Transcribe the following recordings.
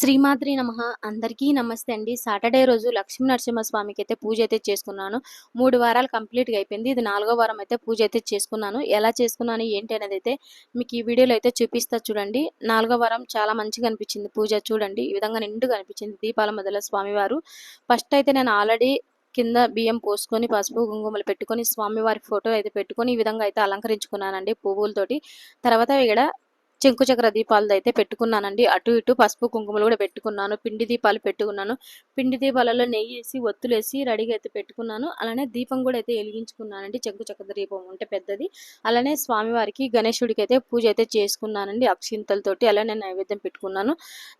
శ్రీమాత్రి నమ. అందరికీ నమస్తే అండి. సాటర్డే రోజు లక్ష్మీ నరసింహస్వామికి అయితే పూజ అయితే చేసుకున్నాను. మూడు వారాలు కంప్లీట్గా అయిపోయింది. ఇది నాలుగో వారం అయితే పూజ అయితే చేసుకున్నాను. ఎలా చేసుకున్నాను ఏంటి అనేది అయితే మీకు ఈ వీడియోలో అయితే చూపిస్తా చూడండి. నాలుగో వారం చాలా మంచిగా అనిపించింది పూజ చూడండి. ఈ విధంగా నిండుగా అనిపించింది దీపాల మొదల స్వామివారు. ఫస్ట్ అయితే నేను ఆల్రెడీ కింద బియ్యం పోసుకొని పసుపు కుంకుమలు పెట్టుకొని స్వామివారి ఫోటో అయితే పెట్టుకొని ఈ విధంగా అయితే అలంకరించుకున్నానండి పువ్వులతోటి. తర్వాత ఇక్కడ చెంకు చక్ర దీపాలది అయితే పెట్టుకున్నానండి. అటు ఇటు పసుపు కుంకుమలు కూడా పెట్టుకున్నాను. పిండి దీపాలు పెట్టుకున్నాను. పిండి దీపాలలో నెయ్యి వేసి ఒత్తులేసి రెడీగా అయితే పెట్టుకున్నాను. అలానే దీపం కూడా అయితే వెలిగించుకున్నానండి. చెంకు చక్ర దీపం ఉంటే పెద్దది. అలానే స్వామివారికి గణేశుడికి అయితే పూజ అయితే చేసుకున్నానండి అక్షింతలతోటి. అలానే నైవేద్యం పెట్టుకున్నాను.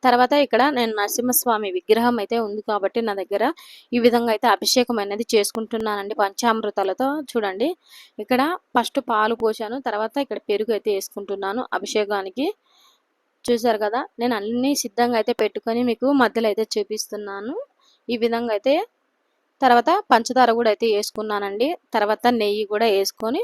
తర్వాత ఇక్కడ నేను నరసింహస్వామి విగ్రహం అయితే ఉంది కాబట్టి నా దగ్గర ఈ విధంగా అయితే అభిషేకం అనేది చేసుకుంటున్నానండి పంచామృతాలతో. చూడండి. ఇక్కడ ఫస్ట్ పాలు పోసాను. తర్వాత ఇక్కడ పెరుగు అయితే వేసుకుంటున్నాను. అభిషేకానికి చూసారు కదా? నేను అన్ని సిద్ధంగా అయితే పెట్టుకొని మీకు మధ్యలో అయితే చూపిస్తున్నాను. ఈ విధంగా అయితే తర్వాత పంచదార కూడా అయితే వేసుకున్నానండి. తర్వాత నెయ్యి కూడా వేసుకొని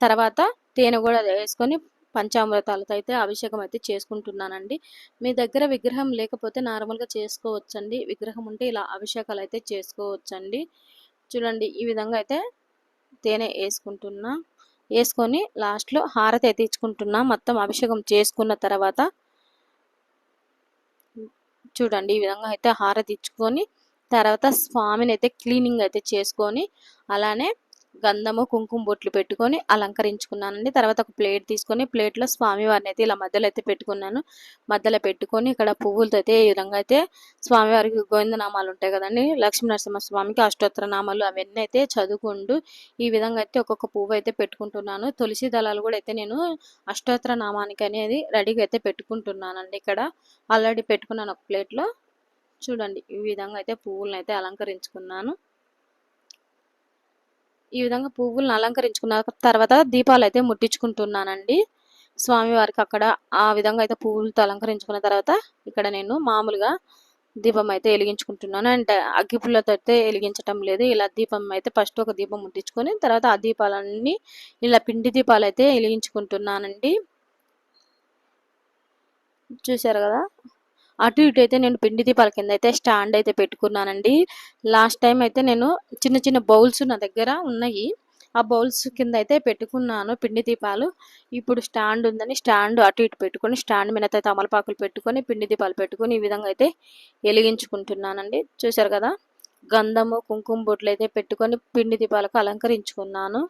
తర్వాత తేనె కూడా వేసుకొని పంచామృతాలతో అయితే అభిషేకం అయితే చేసుకుంటున్నానండి. మీ దగ్గర విగ్రహం లేకపోతే నార్మల్గా చేసుకోవచ్చండి. విగ్రహం ఉంటే ఇలా అభిషేకాలు అయితే చేసుకోవచ్చండి. చూడండి ఈ విధంగా అయితే తేనె వేసుకుంటున్నా. వేసుకొని లాస్ట్లో హారతి అయితే ఇచ్చుకుంటున్నాం. మొత్తం అభిషేకం చేసుకున్న తర్వాత చూడండి ఈ విధంగా అయితే హారతి ఇచ్చుకొని తర్వాత స్వామిని అయితే క్లీనింగ్ అయితే చేసుకొని అలానే గంధము కుంకుమ బొట్లు పెట్టుకొని అలంకరించుకున్నానండి. తర్వాత ఒక ప్లేట్ తీసుకొని ప్లేట్లో స్వామివారిని అయితే ఇలా మధ్యలో అయితే పెట్టుకున్నాను. మధ్యలో పెట్టుకొని ఇక్కడ పువ్వులతో అయితే ఈ విధంగా అయితే స్వామివారికి గోవింద నామాలు ఉంటాయి కదండి. లక్ష్మీ నరసింహ స్వామికి అష్టోత్తర నామాలు అవన్నీ అయితే చదువుకుంటూ ఈ విధంగా అయితే ఒక్కొక్క పువ్వు అయితే పెట్టుకుంటున్నాను. తులసి దళాలు కూడా అయితే నేను అష్టోత్తర నామానికి అనేది రెడీగా అయితే పెట్టుకుంటున్నానండి ఇక్కడ. ఆల్రెడీ పెట్టుకున్నాను ఒక ప్లేట్లో. చూడండి ఈ విధంగా అయితే పువ్వులను అయితే అలంకరించుకున్నాను. ఈ విధంగా పువ్వులను అలంకరించుకున్న తర్వాత దీపాలు అయితే ముట్టించుకుంటున్నానండి స్వామివారికి అక్కడ ఆ విధంగా అయితే పువ్వులతో అలంకరించుకున్న తర్వాత ఇక్కడ నేను మామూలుగా దీపం అయితే వెలిగించుకుంటున్నాను. అంటే అగ్గిపుల్లతో అయితే వెలిగించటం లేదు. ఇలా దీపం అయితే ఫస్ట్ ఒక దీపం ముట్టించుకొని తర్వాత ఆ దీపాలన్నీ ఇలా పిండి దీపాలు అయితే వెలిగించుకుంటున్నానండి. చూశారు కదా? అటు ఇటు అయితే నేను పిండి దీపాల కింద అయితే స్టాండ్ అయితే పెట్టుకున్నానండి. లాస్ట్ టైం అయితే నేను చిన్న చిన్న బౌల్స్ నా దగ్గర ఉన్నాయి. ఆ బౌల్స్ కింద అయితే పెట్టుకున్నాను పిండి దీపాలు. ఇప్పుడు స్టాండ్ ఉందని స్టాండ్ అటు ఇటు పెట్టుకొని స్టాండ్ మీద అయితే తమలపాకులు పెట్టుకొని పిండి దీపాలు పెట్టుకొని ఈ విధంగా అయితే వెలిగించుకుంటున్నానండి. చూసారు కదా? గంధము కుంకుమ బొట్లు అయితే పెట్టుకొని పిండి దీపాలకు అలంకరించుకున్నాను.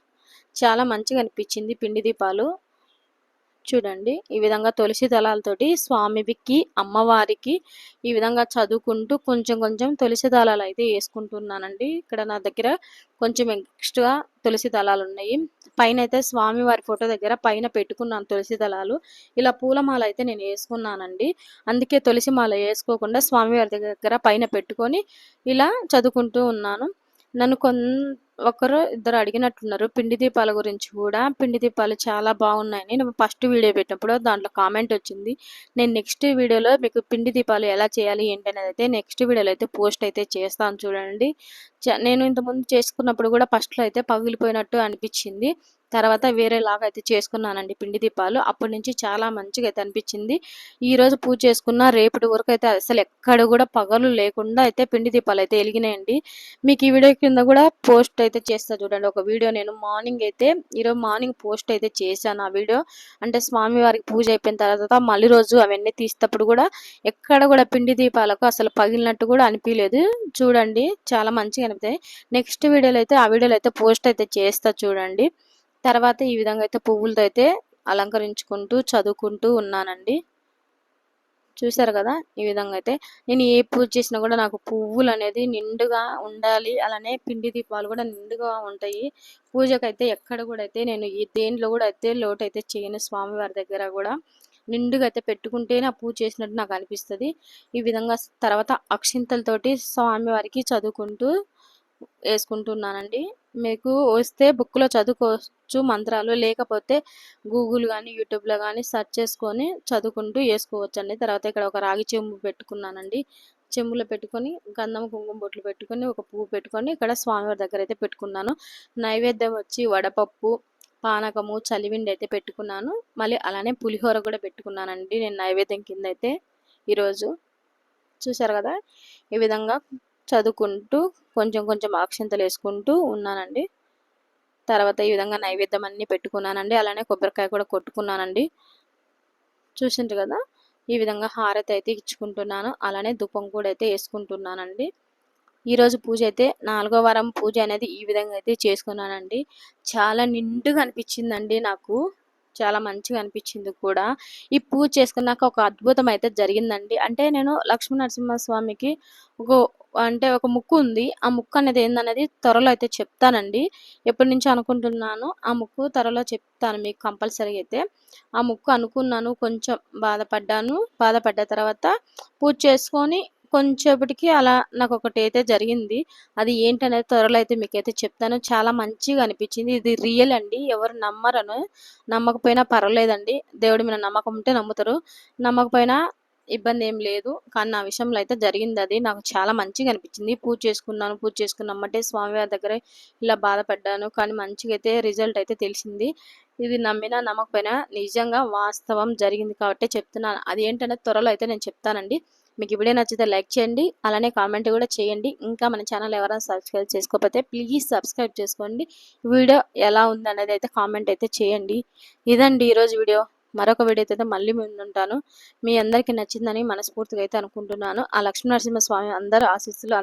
చాలా మంచిగా అనిపించింది పిండి దీపాలు. చూడండి. ఈ విధంగా తులసి దళాలతోటి స్వామికి అమ్మవారికి ఈ విధంగా చదువుకుంటూ కొంచెం కొంచెం తులసి దళాలు అయితే వేసుకుంటున్నానండి. ఇక్కడ నా దగ్గర కొంచెం ఎక్స్ట్రా తులసి దళాలు ఉన్నాయి. పైన అయితే స్వామివారి ఫోటో దగ్గర పైన పెట్టుకున్నాను తులసి దళాలు. ఇలా పూలమాల అయితే నేను వేసుకున్నానండి. అందుకే తులసి మాల వేసుకోకుండా స్వామివారి దగ్గర పైన పెట్టుకొని ఇలా చదువుకుంటూ ఉన్నాను. నన్ను కొన్ ఒకరు ఇద్దరు అడిగినట్టున్నారు పిండి దీపాల గురించి కూడా. పిండి దీపాలు చాలా బాగున్నాయని నేను ఫస్ట్ వీడియో పెట్టినప్పుడు దాంట్లో కామెంట్ వచ్చింది. నేను నెక్స్ట్ వీడియోలో మీకు పిండి దీపాలు ఎలా చేయాలి ఏంటి అనేది అయితే నెక్స్ట్ వీడియోలో అయితే పోస్ట్ అయితే చేస్తాను చూడండి. నేను ఇంతకుముందు చేసుకున్నప్పుడు కూడా ఫస్ట్లో అయితే పగిలిపోయినట్టు అనిపించింది. తర్వాత వేరేలాగా అయితే చేసుకున్నానండి పిండి దీపాలు. అప్పటి నుంచి చాలా మంచిగా అయితే అనిపించింది. ఈ రోజు పూజ చేసుకున్న రేపటి వరకు అయితే అసలు ఎక్కడ కూడా పగలు లేకుండా అయితే పిండి దీపాలు అయితే వెలిగినాయండి. మీకు ఈ వీడియో కింద కూడా పోస్ట్ అయితే చేస్తా చూడండి. ఒక వీడియో నేను మార్నింగ్ అయితే ఈరోజు మార్నింగ్ పోస్ట్ అయితే చేశాను ఆ వీడియో. అంటే స్వామి వారికి పూజ అయిపోయిన తర్వాత మళ్ళీ రోజు అవన్నీ తీసేటప్పుడు కూడా ఎక్కడ కూడా పిండి దీపాలకు అసలు పగిలినట్టు కూడా అనిపించలేదు చూడండి చాలా మంచిగా అనిపిస్తాయి నెక్స్ట్ వీడియోలో అయితే ఆ వీడియోలో అయితే పోస్ట్ అయితే చేస్తా చూడండి. తర్వాత ఈ విధంగా అయితే పువ్వులతో అయితే అలంకరించుకుంటూ చదువుకుంటూ ఉన్నానండి. చూసారు కదా? ఈ విధంగా అయితే నేను ఏ పూజ చేసినా కూడా నాకు పువ్వులు అనేది నిండుగా ఉండాలి. అలానే పిండి దీపాలు కూడా నిండుగా ఉంటాయి. పూజకైతే ఎక్కడ కూడా అయితే నేను ఈ దేంట్లో కూడా అయితే లోటు అయితే చేయను స్వామివారి దగ్గర కూడా. నిండుగా అయితే పెట్టుకుంటేనే ఆ పూజ చేసినట్టు నాకు అనిపిస్తుంది. ఈ విధంగా తర్వాత అక్షింతలతోటి స్వామివారికి చదువుకుంటూ వేసుకుంటున్నానండి. మీకు వస్తే బుక్లో చదువుకోవచ్చు మంత్రాలు లేకపోతే గూగుల్ కానీ యూట్యూబ్లో కానీ సెర్చ్ చేసుకొని చదువుకుంటూ వేసుకోవచ్చు అండి తర్వాత ఇక్కడ ఒక రాగి చెంబు పెట్టుకున్నానండి. చెంబులో పెట్టుకొని గంధం కుంకుమ బొట్లు పెట్టుకొని ఒక పువ్వు పెట్టుకొని ఇక్కడ స్వామివారి దగ్గర అయితే పెట్టుకున్నాను. నైవేద్యం వచ్చి వడపప్పు పానకము చలివిండి అయితే పెట్టుకున్నాను. మళ్ళీ అలానే పులిహోర కూడా పెట్టుకున్నానండి నేను నైవేద్యం కింద అయితే ఈరోజు. చూసారు కదా? ఈ విధంగా చదువుకుంటూ కొంచెం కొంచెం అక్షంతలు వేసుకుంటూ ఉన్నానండి. తర్వాత ఈ విధంగా నైవేద్యం అన్నీ పెట్టుకున్నానండి. అలానే కొబ్బరికాయ కూడా కొట్టుకున్నానండి. చూసిండ్రు కదా? ఈ విధంగా హారతి అయితే ఇచ్చుకుంటున్నాను. అలానే దుపం కూడా అయితే వేసుకుంటున్నానండి. ఈరోజు పూజ అయితే నాలుగో వారం పూజ అనేది ఈ విధంగా అయితే చేసుకున్నానండి. చాలా నిండుగా అనిపించిందండి నాకు. చాలా మంచిగా అనిపించింది కూడా. ఈ పూజ చేసుకున్నాక ఒక అద్భుతం అయితే జరిగిందండి. అంటే నేను లక్ష్మీ నరసింహస్వామికి ఒక అంటే ఒక ముక్కు ఉంది ఆ ముక్కు అనేది ఏందనేది త్వరలో అయితే చెప్తానండి. ఎప్పటి నుంచి అనుకుంటున్నాను ఆ ముక్కు త్వరలో చెప్తాను మీకు కంపల్సరీ అయితే. ఆ ముక్కు అనుకున్నాను కొంచెం బాధపడ్డాను. బాధపడ్డ తర్వాత పూజ చేసుకొని కొంచెంపటికి అలా నాకు ఒకటి అయితే జరిగింది. అది ఏంటనేది త్వరలో అయితే మీకైతే చెప్తాను. చాలా మంచిగా అనిపించింది. ఇది రియల్ అండి. ఎవరు నమ్మరను. నమ్మకపోయినా పర్వాలేదండి. దేవుడి మీద నమ్మకం ఉంటే నమ్ముతారు. నమ్మకపోయినా ఇబ్బంది ఏం లేదు. కానీ నా విషయంలో అయితే జరిగింది అది నాకు చాలా మంచిగా అనిపించింది. పూజ చేసుకున్నాను పూజ చేసుకున్నమ్మంటే స్వామివారి దగ్గర ఇలా బాధపడ్డాను. కానీ మంచిగా అయితే రిజల్ట్ అయితే తెలిసింది. ఇది నమ్మినా నమ్మకపోయినా నిజంగా వాస్తవం జరిగింది కాబట్టి చెప్తున్నాను. అది ఏంటంటే త్వరలో అయితే నేను చెప్తానండి. మీకు ఇప్పుడే నచ్చితే లైక్ చేయండి. అలానే కామెంట్ కూడా చేయండి. ఇంకా మన ఛానల్ ఎవరైనా సబ్స్క్రైబ్ చేసుకోకపోతే ప్లీజ్ సబ్స్క్రైబ్ చేసుకోండి. వీడియో ఎలా ఉంది అనేది అయితే కామెంట్ అయితే చేయండి. ఇదండి ఈరోజు వీడియో. మరొక వీడియోతో అయితే మళ్ళీ ముందుంటాను మీ అందరికీ నచ్చిందని మనస్ఫూర్తిగా అయితే అనుకుంటున్నాను. ఆ లక్ష్మీనరసింహ స్వామి అందరూ ఆశీస్సులు